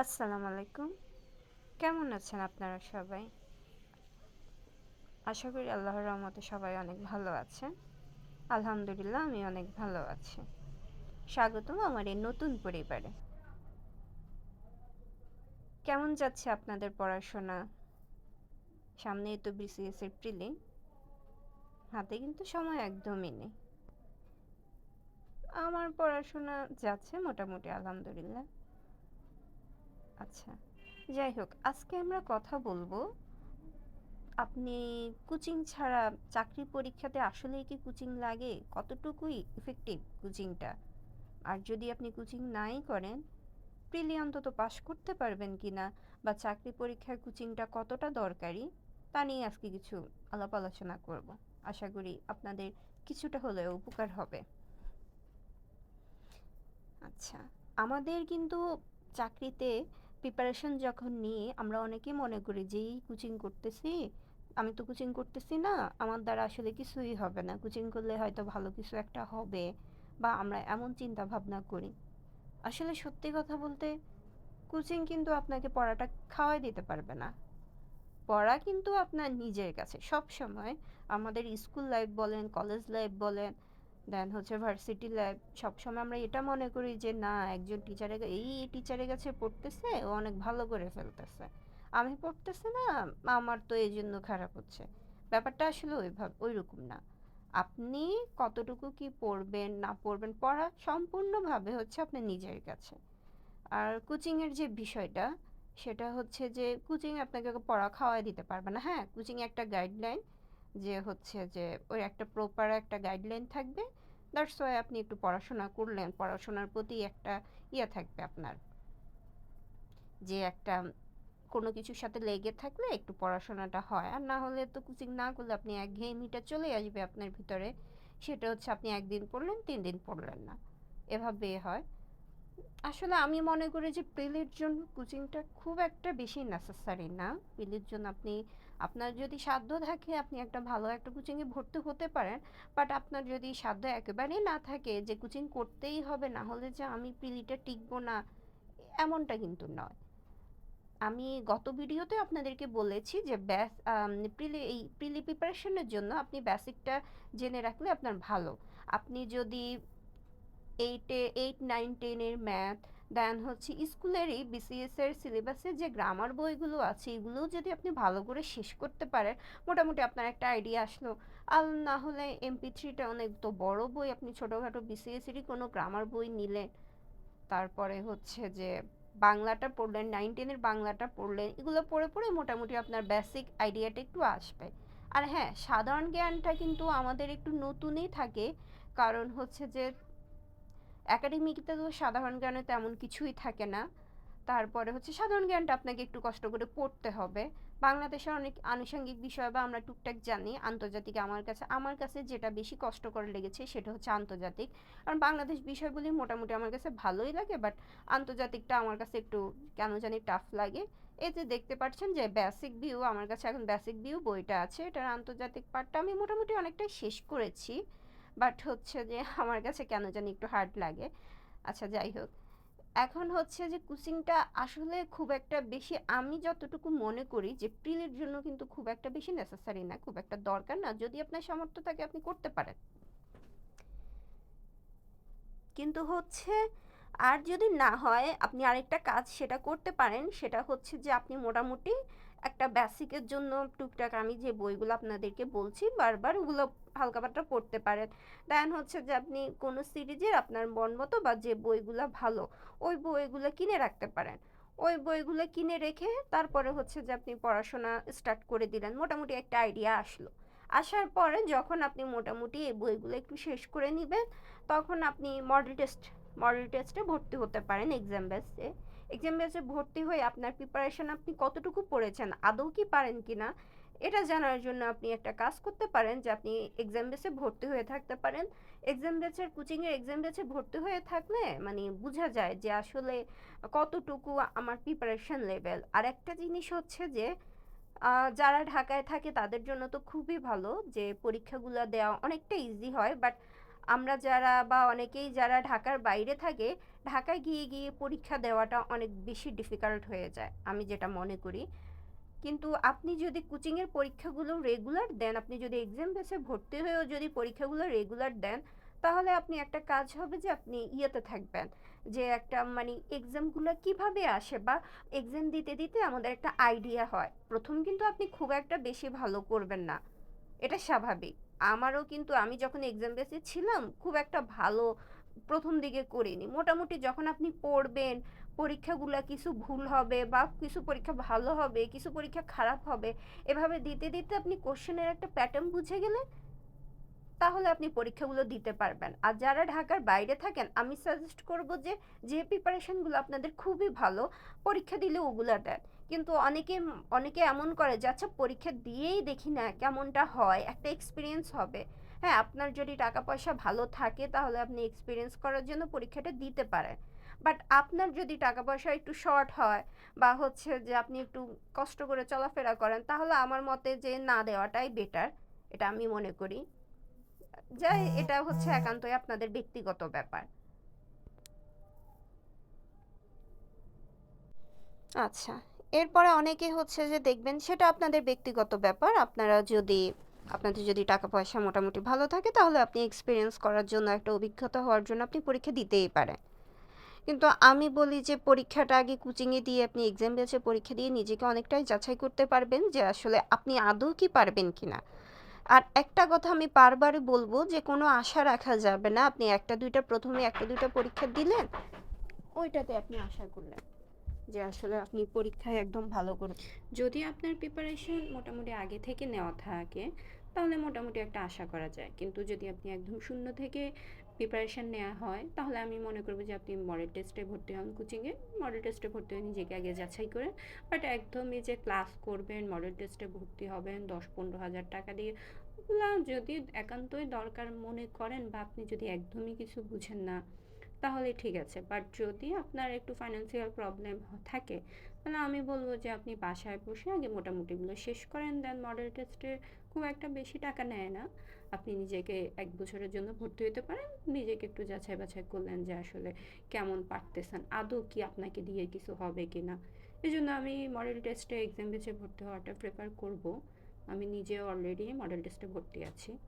আসসালামু আলাইকুম। কেমন আছেন আপনারা সবাই? আশা করি আল্লাহর রহমতে সবাই অনেক ভালো আছেন। আলহামদুলিল্লাহ, আমি অনেক ভালো আছি। স্বাগতম আমার এই নতুন পরিবারে। কেমন যাচ্ছে আপনাদের পড়াশোনা? সামনেই তো বিসিএস এর প্রিলিম হাতে কিন্তু সময় একদমই নেই। আমার পড়াশোনা যাচ্ছে মোটামুটি, আলহামদুলিল্লাহ। আচ্ছা যাই হোক আজকে আমরা কথা বলব, আপনি কোচিং ছাড়া চাকরি পরীক্ষাতে আসলেই কি কোচিং লাগে? কতটুকুই ইফেক্টিভ কোচিংটা? আর যদি আপনি কোচিং নাই করেন, প্রিলি অন্তত পাশ করতে পারবেন কি না? বা চাকরি পরীক্ষার কোচিংটা কতটা দরকারি? তা নিয়ে আজকে কিছু আলাপ আলোচনা করব। আশা করি আপনাদের কিছুটা হলেও উপকার হবে। আচ্ছা আমাদের কিন্তু চাকরিতে প্রিপারেশন যখন নিই, আমরা অনেকেই মনে করি যে, এই কোচিং করতেছি, আমি তো কোচিং করতেছি না, আমার দ্বারা আসলে কিছুই হবে না। কোচিং করলে হয়তো ভালো কিছু একটা হবে বা আমরা এমন চিন্তা ভাবনা করি। আসলে সত্যি কথা বলতে কোচিং কিন্তু আপনাকে পড়াটা খাওয়াই দিতে পারবে না। পড়া কিন্তু আপনার নিজের কাছে। সব সময় আমাদের স্কুল লাইফ বলেন কলেজ লাইফ বলেন দেন হচ্ছে ভার্সিটি লাইফ সবসময় আমরা এটা মনে করি যে, না, একজন টিচারের এই টিচারের কাছে পড়তেছে, ও অনেক ভালো করে ফেলতেছে। আমি পড়তেছে না, আমার তো এই জন্য খারাপ হচ্ছে। ব্যাপারটা আসলে ওইভাবে ওই রকম না। আপনি কতটুকু কি পড়বেন, না পড়বেন, পড়া সম্পূর্ণভাবে হচ্ছে আপনার নিজের কাছে। আর কোচিংয়ের যে বিষয়টা, সেটা হচ্ছে যে কোচিং আপনাকে পড়া খাওয়াই দিতে পারবে না। হ্যাঁ কোচিং একটা গাইডলাইন যে হচ্ছে যে, ওই একটা প্রপার একটা গাইডলাইন থাকবে। দ্যাটস ওয়াই আপনি একটু পড়াশোনা করলেন। পড়াশোনার প্রতি একটা ইয়ে থাকবে আপনার। যে একটা কোনো কিছুর সাথে লেগে থাকলে একটু পড়াশোনাটা হয়। আর না হলে তো কোচিং না করলে আপনি একঘেয়েমিটা চলে আসবে আপনার ভিতরে। সেটা হচ্ছে আপনি একদিন পড়লেন, তিন দিন পড়লেন না। এভাবে হয়। আসলে আমি মনে করি যে প্রিলির জন্য কোচিংটা খুব একটা বেশি নেসেসারি না। প্রিলির জন্য আপনি আপনার যদি সাধ্য থাকে আপনি একটা ভালো একটা কোচিংয়ে ভর্তি হতে পারেন বাট আপনার যদি সাধ্য একেবারেই না থাকে যে কোচিং করতেই হবে, না হলে যে আমি প্রিলিটা টিকবো না, এমনটা কিন্তু নয়। আমি গত ভিডিওতে আপনাদেরকে বলেছি যে ব্যাস প্রিলি, এই প্রিলি প্রিপারেশনের জন্য আপনি বেসিকটা জেনে রাখলে আপনার ভালো। আপনি যদি এইটে এইট নাইন টেনের ম্যাথ দেন হচ্ছে স্কুলেরই বিসিএস এর সিলেবাসের যে গ্রামার বইগুলো আছে, এগুলোও যদি আপনি ভালো করে শেষ করতে পারেন, মোটামুটি আপনার একটা আইডিয়া আসলো। আর না হলে এমপি থ্রিটা অনেক তো বড় বই, আপনি ছোটোখাটো বিসিএসেরই কোনো গ্রামার বই নিলেন। তারপরে হচ্ছে যে বাংলাটা পড়লেন নাইন টেনের বাংলাটা পড়লেন, এগুলো পড়ে পড়ে মোটামুটি আপনার বেসিক আইডিয়াটা একটু আসবে। আর হ্যাঁ সাধারণ জ্ঞানটা কিন্তু আমাদের একটু নতুনই থাকে, কারণ হচ্ছে যে একাডেমিকতে তো সাধারণ জ্ঞানে তেমন কিছুই থাকে না। তারপরে হচ্ছে সাধারণ জ্ঞানটা আপনাকে একটু কষ্ট করে পড়তে হবে। বাংলাদেশের অনেক আনুষঙ্গিক বিষয় বা আমরা টুকটাক জানি, আন্তর্জাতিক আমার কাছে আমার কাছে যেটা বেশি কষ্টকর লেগেছে সেটা হচ্ছে আন্তর্জাতিক। কারণ বাংলাদেশ বিষয়গুলি মোটামুটি আমার কাছে ভালোই লাগে বাট আন্তর্জাতিকটা আমার কাছে একটু কেন জানি টাফ লাগে। এই যে দেখতে পাচ্ছেন যে বেসিক ভিউ আমার কাছে এখন বেসিক ভিউ বইটা আছে। এটার আন্তর্জাতিক পার্টটা আমি মোটামুটি অনেকটাই শেষ করেছি। বাট হচ্ছে যে আমার কাছে কেন জানি একটু হার্ড লাগে। আচ্ছা যাই হোক। এখন হচ্ছে যে কোচিংটা আসলে খুব একটা বেশি আমি যতটুকু মনে করি যে প্রিলের জন্য কিন্তু খুব একটা বেশি নেসেসারি না, খুব একটা দরকার না। যদি আপনার সামর্থ্য থাকে আপনি করতে পারেন। কিন্তু হচ্ছে আর যদি না হয় আপনি আরেকটা কাজ সেটা করতে পারেন। সেটা হচ্ছে যে আপনি মোটামুটি একটা বেসিকের জন্য টুকটাক আমি যে বইগুলো আপনাদেরকে বলছি বারবার ওগুলো হালকা পাতলা পড়তে পারেন। দেন হচ্ছে যে আপনি কোনো সিরিজের আপনার মন মতো বা যে বইগুলো ভালো, ওই বইগুলো কিনে রাখতে পারেন। ওই বইগুলো কিনে রেখে তারপরে হচ্ছে যে আপনি পড়াশোনা স্টার্ট করে দিলেন, মোটামুটি একটা আইডিয়া আসলো। আসার পরে যখন আপনি মোটামুটি এই বইগুলো একটু শেষ করে নেবেন, তখন আপনি মডেল টেস্ট মডেল টেস্টে ভর্তি হতে পারেন এক্সাম বেসে এক্সাম বেসে ভর্তি হয়ে আপনার প্রিপারেশন আপনি কতটুকু পড়েছেন, আদৌ কি পারেন কি না এটা জানার জন্য আপনি একটা কাজ করতে পারেন যে আপনি এক্সাম বেসে ভর্তি হয়ে থাকতে পারেন। এক্সাম বেসের কোচিংয়ের এক্সাম বেসে ভর্তি হয়ে থাকলে মানে বোঝা যায় যে আসলে কতটুকু আমার প্রিপারেশন লেভেল আর একটা জিনিস হচ্ছে যে যারা ঢাকায় থাকে তাদের জন্য তো খুবই ভালো যে পরীক্ষাগুলো দেওয়া অনেকটা ইজি হয়। বাট আমরা যারা বা অনেকেই যারা ঢাকার বাইরে থাকে, ঢাকায় গিয়ে গিয়ে পরীক্ষা দেওয়াটা অনেক বেশি ডিফিকাল্ট হয়ে যায়, আমি যেটা মনে করি। কিন্তু আপনি যদি কোচিংয়ের পরীক্ষাগুলো রেগুলার দেন, আপনি যদি এক্সাম বেসে ভর্তি হয়েও যদি পরীক্ষাগুলো রেগুলার দেন, তাহলে আপনি একটা কাজ হবে যে আপনি ইয়েতে থাকবেন। যে একটা মানে এক্সামগুলো কীভাবে আসে বা এক্সাম দিতে দিতে আমাদের একটা আইডিয়া হয়। প্রথম কিন্তু আপনি খুব একটা বেশি ভালো করবেন না। এটা স্বাভাবিক। আমারও কিন্তু আমি যখন এক্সাম বেসে ছিলাম, খুব একটা ভালো প্রথম দিকে করিনি। মোটামুটি যখন আপনি পড়বেন পরীক্ষাগুলো কিছু ভুল হবে বা কিছু পরীক্ষা ভালো হবে, কিছু পরীক্ষা খারাপ হবে, এভাবে দিতে দিতে আপনি কোশ্চেনের একটা প্যাটার্ন বুঝে গেলে তাহলে আপনি পরীক্ষাগুলো দিতে পারবেন। আর যারা ঢাকার বাইরে থাকেন, আমি সাজেস্ট করব যে যে প্রিপারেশনগুলো আপনাদের খুবই ভালো, পরীক্ষা দিলে ওগুলো দেন। কিন্তু অনেকে অনেকে এমন করে যে আচ্ছা পরীক্ষা দিয়েই দেখি না কেমনটা হয়, একটা এক্সপিরিয়েন্স হবে। হ্যাঁ আপনার যদি টাকা পয়সা ভালো থাকে, তাহলে আপনি এক্সপিরিয়েন্স করার জন্য পরীক্ষাটা দিতে পারেন। বাট আপনার যদি টাকা পয়সা একটু শর্ট হয় বা হচ্ছে যে আপনি একটু কষ্ট করে চলাফেরা করেন তাহলে আমার মতে যে না দেওয়াটাই বেটার এটা আমি মনে করি। যাই এটা হচ্ছে একান্তই আপনাদের ব্যক্তিগত ব্যাপার। আচ্ছা এরপরে অনেকে হচ্ছে যে দেখবেন সেটা আপনাদের ব্যক্তিগত ব্যাপার। আপনারা যদি আপনাদের যদি টাকা পয়সা মোটামুটি ভালো থাকে তাহলে আপনি এক্সপিরিয়েন্স করার জন্য একটা অভিজ্ঞতা হওয়ার জন্য আপনি পরীক্ষা দিতেই পারেন। কিন্তু আমি বলি যে পরীক্ষাটা আগে কোচিংয়ে দিয়ে আপনি এক্সাম বেসে পরীক্ষা দিয়ে নিজেকে অনেকটাই যাচাই করতে পারবেন যে আসলে আপনি আদৌ কি পারবেন কিনা। আর একটা কথা আমি বারবারই বলব যে কোনো আশা রাখা যাবে না। আপনি একটা, দুইটা, প্রথমে একটা, দুইটা পরীক্ষা দিলেন, ওইটাতে আপনি আশা করলেন যে আসলে আপনি পরীক্ষায় একদম ভালো করে যদি আপনার প্রিপারেশন মোটামুটি আগে থেকে নেওয়া থাকে, তাহলে মোটামুটি একটা আশা করা যায়। কিন্তু যদি আপনি একদম শূন্য থেকে প্রিপারেশন নেওয়া হয়, তাহলে আমি মনে করব যে আপনি মডেল টেস্টে ভর্তি হন কোচিংয়ে মডেল টেস্টে ভর্তি হয়ে নিজেকে আগে যাচাই করেন বাট একদমই যে ক্লাস করবেন মডেল টেস্টে ভর্তি হবেন, দশ পনেরো হাজার টাকা দিয়ে, ওগুলা যদি একান্তই দরকার মনে করেন বা আপনি যদি একদমই কিছু বুঝেন না, তাহলে ঠিক আছে। বাট যদি আপনার একটু ফাইন্যান্সিয়াল প্রবলেম থাকে, তাহলে আমি বলব যে আপনি বাসায় বসে আগে মোটামুটিগুলো শেষ করেন দেন মডেল টেস্টে খুব একটা বেশি টাকা নেয় না। আপনি নিজেকে এক বছরের জন্য ভর্তি হতে পারেন, নিজেকে একটু যাচাই বাছাই করলেন যে আসলে কেমন পারতেছেন। আদৌ কি আপনাকে দিয়ে কিছু হবে কি না এই জন্য আমি মডেল টেস্টে এক্সাম বেছে ভর্তি হওয়াটা প্রেফার করব। আমি নিজে অলরেডি মডেল টেস্টে ভর্তি আছি।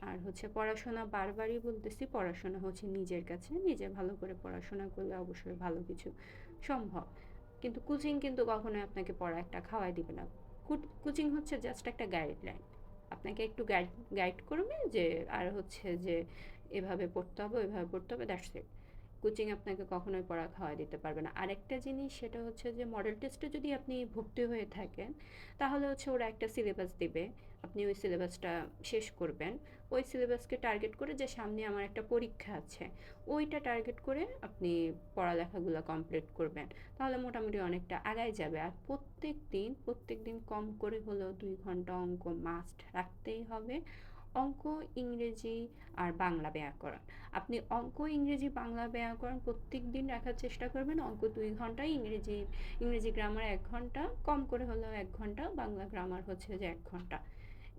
আর হচ্ছে পড়াশোনা বারবারই বলতেছি, পড়াশোনা হচ্ছে নিজের কাছে। নিজে ভালো করে পড়াশোনা করলে অবশ্যই ভালো কিছু সম্ভব। কিন্তু কোচিং কিন্তু কখনোই আপনাকে পড়া একটা খাওয়াই দিবে না। কোচিং হচ্ছে জাস্ট একটা গাইডলাইন আপনাকে একটু গাইড গাইড করবে যে আর হচ্ছে যে এভাবে পড়তে হবে, ওইভাবে পড়তে হবে দ্যাটস ইট কোচিং আপনাকে কখনোই পড়া খাওয়া দিতে পারবে না। আরেকটা জিনিস সেটা হচ্ছে যে মডেল টেস্টে যদি আপনি ভর্তি হয়ে থাকেন, তাহলে হচ্ছে ওরা একটা সিলেবাস দিবে। আপনি ওই সিলেবাসটা শেষ করবেন। ওই সিলেবাসকে টার্গেট করে যে সামনে আমার একটা পরীক্ষা আছে, ওইটা টার্গেট করে আপনি পড়ালেখাগুলো কমপ্লিট করবেন। তাহলে মোটামুটি অনেকটা আগায় যাবে। আর প্রত্যেক দিন প্রত্যেক দিন কম করে হলেও দুই ঘণ্টা অঙ্ক মাস্ট রাখতেই হবে। অঙ্ক, ইংরেজি আর বাংলা ব্যাকরণ। আপনি অঙ্ক, ইংরেজি, বাংলা ব্যাকরণ প্রত্যেক দিন রাখার চেষ্টা করবেন। অঙ্ক দুই ঘণ্টা, ইংরেজি ইংরেজি গ্রামার এক ঘণ্টা, কম করে হলেও এক ঘণ্টা, বাংলা গ্রামার হচ্ছে যে এক ঘণ্টা।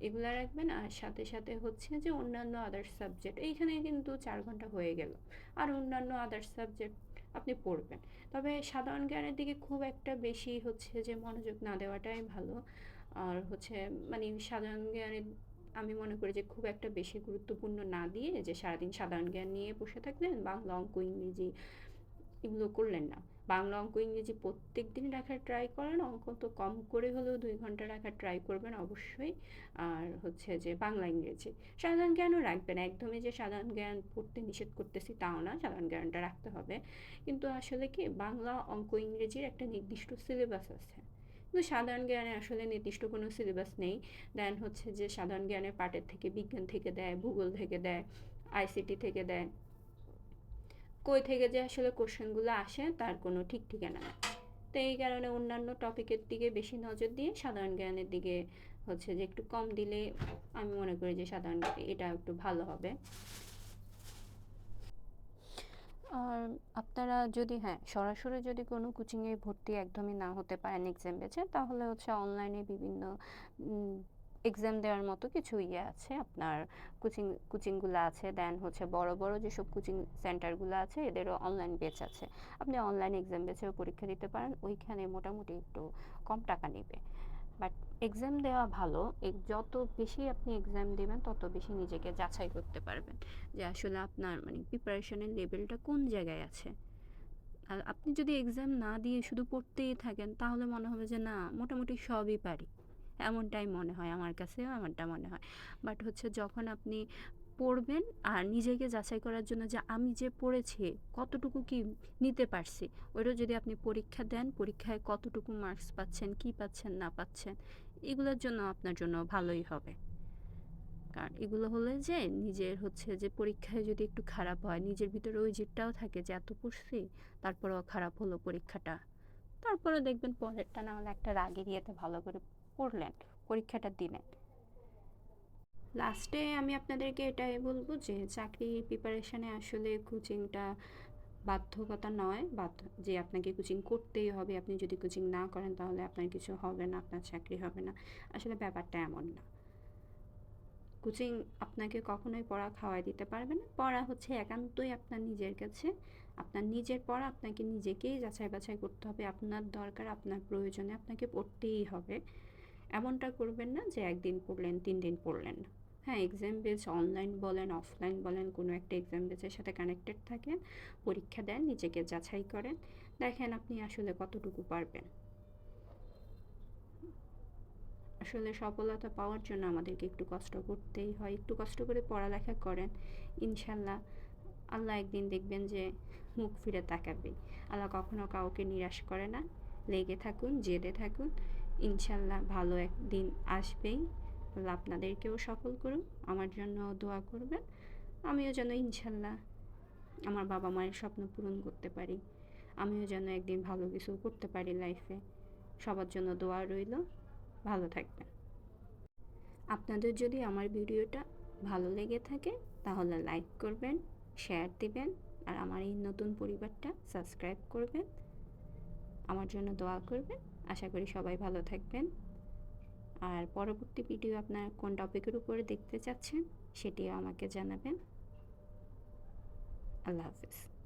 এগুলো রাখবেন। আর সাথে সাথে হচ্ছে যে অন্যান্য আদার্স সাবজেক্ট এইখানে কিন্তু চার ঘণ্টা হয়ে গেল। আর অন্যান্য আদার্স সাবজেক্ট আপনি পড়বেন। তবে সাধারণ জ্ঞানের দিকে খুব একটা বেশি হচ্ছে যে মনোযোগ না দেওয়াটাই ভালো। আর হচ্ছে মানে সাধারণ জ্ঞানের, আমি মনে করি যে খুব একটা বেশি গুরুত্বপূর্ণ না দিয়ে যে সারাদিন সাধারণ জ্ঞান নিয়ে বসে থাকলেন বাংলা অঙ্ক ইংরেজি এগুলো করলেন না। বাংলা অঙ্ক ইংরেজি প্রত্যেক দিন রাখার ট্রাই করেন অঙ্ক তো কম করে হলেও দুই ঘণ্টা রাখার ট্রাই করবেন অবশ্যই। আর হচ্ছে যে বাংলা ইংরেজি। সাধারণ জ্ঞানও রাখবেন, একদমই যে সাধারণ জ্ঞান পড়তে নিষেধ করতেছি তাও না, সাধারণ জ্ঞানটা রাখতে হবে। কিন্তু আসলে কি, বাংলা অঙ্ক ইংরেজির একটা নির্দিষ্ট সিলেবাস আছে। কিন্তু সাধারণ জ্ঞানে আসলে নির্দিষ্ট কোনো সিলেবাস নেই। দেন হচ্ছে যে সাধারণ জ্ঞানের পার্টের থেকে বিজ্ঞান থেকে দেয়, ভূগোল থেকে দেয় আইসিটি থেকে দেয় কই থেকে যে আসলে কোশ্চেনগুলো আসে, তার কোনো ঠিক ঠিকানা নেই। তো এই কারণে অন্যান্য টপিকের দিকে বেশি নজর দিয়ে সাধারণ জ্ঞানের দিকে হচ্ছে যে একটু কম দিলে আমি মনে করি যে সাধারণ এটা একটু ভালো হবে। আর আপনারা যদি হ্যাঁ সরাসরি যদি কোনো কোচিংয়ে ভর্তি একদমই না হতে পারেন এক্সাম বেছে, তাহলে হচ্ছে অনলাইনে বিভিন্ন এক্সাম দেওয়ার মতো কিছু ইয়ে আছে, আপনার কোচিং কোচিংগুলো আছে দেন হচ্ছে বড় বড় যেসব কোচিং সেন্টারগুলো আছে, এদেরও অনলাইন বেচ আছে। আপনি অনলাইন এক্সাম বেচেও পরীক্ষা দিতে পারেন, ওইখানে মোটামুটি একটু কম টাকা নেবে। বাট এক্সাম দেওয়া ভালো যত বেশি আপনি এক্সাম দেবেন, তত বেশি নিজেকে যাচাই করতে পারবেন যে আসলে আপনার মানে প্রিপারেশনের লেভেলটা কোন জায়গায় আছে। আর আপনি যদি এক্সাম না দিয়ে শুধু পড়তেই থাকেন, তাহলে মনে হবে যে না, মোটামুটি সবই পারি। এমনটাই মনে হয়, আমার কাছেও এমনটা মনে হয়। বাট হচ্ছে যখন আপনি পড়বেন আর নিজেকে যাচাই করার জন্য যে আমি যে পড়েছি, কতটুকু কি নিতে পারছি ওইটা যদি আপনি পরীক্ষা দেন, পরীক্ষায় কতটুকু মার্কস পাচ্ছেন, কি পাচ্ছেন, না পাচ্ছেন, এগুলোর জন্য আপনার জন্য ভালোই হবে। কারণ এগুলো হলে যে নিজের হচ্ছে যে পরীক্ষায় যদি একটু খারাপ হয়, নিজের ভিতরে ওই জিদটাও থাকে যে এত পড়ছি, তারপরেও খারাপ হলো পরীক্ষাটা। তারপরে দেখবেন পরেরটা না হলে একটা রাগের ইয়েতে ভালো করে পড়লেন পরীক্ষাটা দিলেন। লাস্টে আমি আপনাদেরকে এটাই বলব যে, চাকরির প্রিপারেশনে আসলে কোচিংটা বাধ্যকতা নয়। বাধ্য, যে আপনাকে কোচিং করতেই হবে, আপনি যদি কোচিং না করেন তাহলে আপনার কিছু হবে না, আপনার চাকরি হবে না। আসলে ব্যাপারটা এমন না। কোচিং আপনাকে কখনোই পড়া খাওয়াই দিতে পারবে না। পড়া হচ্ছে একান্তই আপনার নিজের কাছে। আপনার নিজের পড়া আপনাকে নিজেকেই যাচাই বাছাই করতে হবে। আপনার দরকার, আপনার প্রয়োজনে আপনাকে পড়তেই হবে। এমনটা করবেন না যে একদিন পড়লেন, তিন দিন পড়লেন। হ্যাঁ এক্সাম বেস অনলাইন বলেন অফলাইন বলেন, কোনো একটা এক্সাম বেসের সাথে কানেক্টেড থাকেন, পরীক্ষা দেন, নিজেকে যাচাই করেন, দেখেন আপনি আসলে কতটুকু পারবেন। আসলে সফলতা পাওয়ার জন্য আমাদেরকে একটু কষ্ট করতেই হয়, একটু কষ্ট করে পড়ালেখা করেন, ইনশাল্লাহ আল্লাহ একদিন দেখবেন যে মুখ ফিরে তাকাবে আল্লাহ কখনো কাউকে নিরাশ করে না, লেগে থাকুন, জেদে থাকুন ইনশাল্লাহ ভালো একদিন আসবেই। আল্লাহ আপনাদেরকেও সফল করুন আমার জন্য দোয়া করবেন। আমিও যেন ইনশাল্লাহ আমার বাবা মায়ের স্বপ্ন পূরণ করতে পারি। আমিও যেন একদিন ভালো কিছু করতে পারি লাইফে সবার জন্য দোয়া রইল। ভালো থাকবেন। আপনাদের যদি আমার ভিডিওটা ভালো লেগে থাকে, তাহলে লাইক করবেন শেয়ার দিবেন, আর আমার এই নতুন পরিবারটা সাবস্ক্রাইব করবেন। আমার জন্য দোয়া করবেন। আশা করি সবাই ভালো থাকবেন। আর পরবর্তী ভিডিও আপনার কোন টপিকের উপরে দেখতে চাচ্ছেন, সেটিও আমাকে জানাবেন। আল্লাহ হাফিজ।